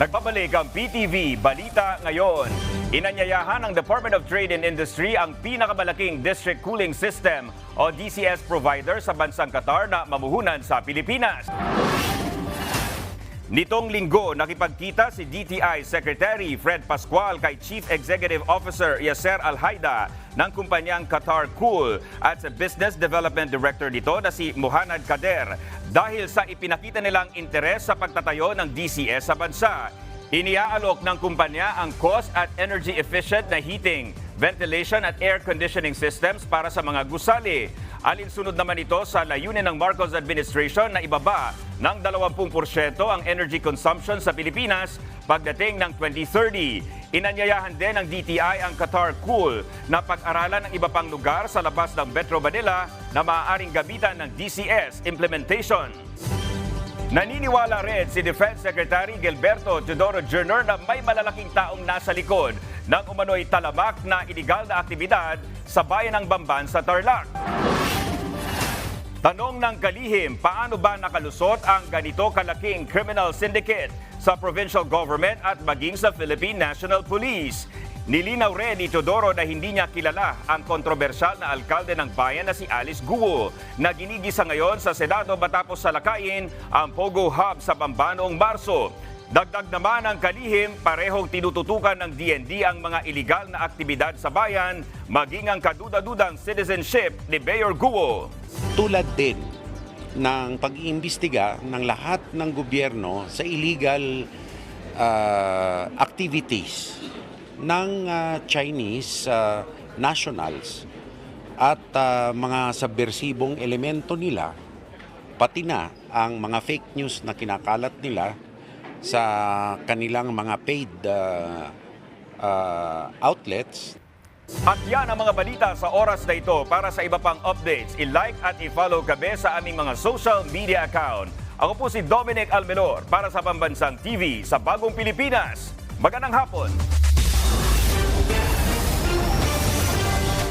Nagbabalik ang PTV Balita ngayon. Inanyayahan ng Department of Trade and Industry ang pinakamalaking district cooling system o DCS provider sa bansang Qatar na mamuhunan sa Pilipinas. Nitong linggo, nakipagkita si DTI Secretary Fred Pascual kay Chief Executive Officer Yasser Al-Haida ng kumpanyang Qatar Cool at sa Business Development Director nito na si Muhammad Kader dahil sa ipinakita nilang interes sa pagtatayo ng DCS sa bansa. Iniaalok ng kumpanya ang cost at energy efficient na heating, ventilation at air conditioning systems para sa mga gusali. Alinsunod naman ito sa layunin ng Marcos administration na ibaba ng 20% ang energy consumption sa Pilipinas pagdating ng 2030. Inanyayahan din ng DTI ang Qatar Cool na pag-aralan ng iba pang lugar sa labas ng Metro Manila na maaaring gamitan ng DCS implementation. Naniniwala rin si Defense Secretary Gilberto Teodoro Jr. na may malalaking taong nasa likod ng umano'y talamak na iligal na aktibidad sa bayan ng Bamban sa Tarlac. Tanong ng kalihim, paano ba nakalusot ang ganito kalaking criminal syndicate sa provincial government at maging sa Philippine National Police? Nilinaw rin ni Teodoro na hindi niya kilala ang kontrobersyal na alkalde ng bayan na si Alice Guo na ginigisa ngayon sa Senado matapos salakayin ang Pogo Hub sa Bamba noong Marso. Dagdag naman ang kalihim, parehong tinututukan ng DND ang mga iligal na aktibidad sa bayan, maging ang kaduda-dudang citizenship ni Mayor Guo. tulad din ng pag-iimbestiga ng lahat ng gobyerno sa illegal uh, activities ng uh, Chinese uh, nationals at uh, mga subversibong elemento nila pati na ang mga fake news na kinakalat nila sa kanilang mga paid uh, uh, outlets At yan ang mga balita sa oras na ito. Para sa iba pang updates, i-like at i-follow kami sa aming mga social media account. Ako po si Dominic Almelor para sa Pambansang TV sa Bagong Pilipinas. Magandang hapon!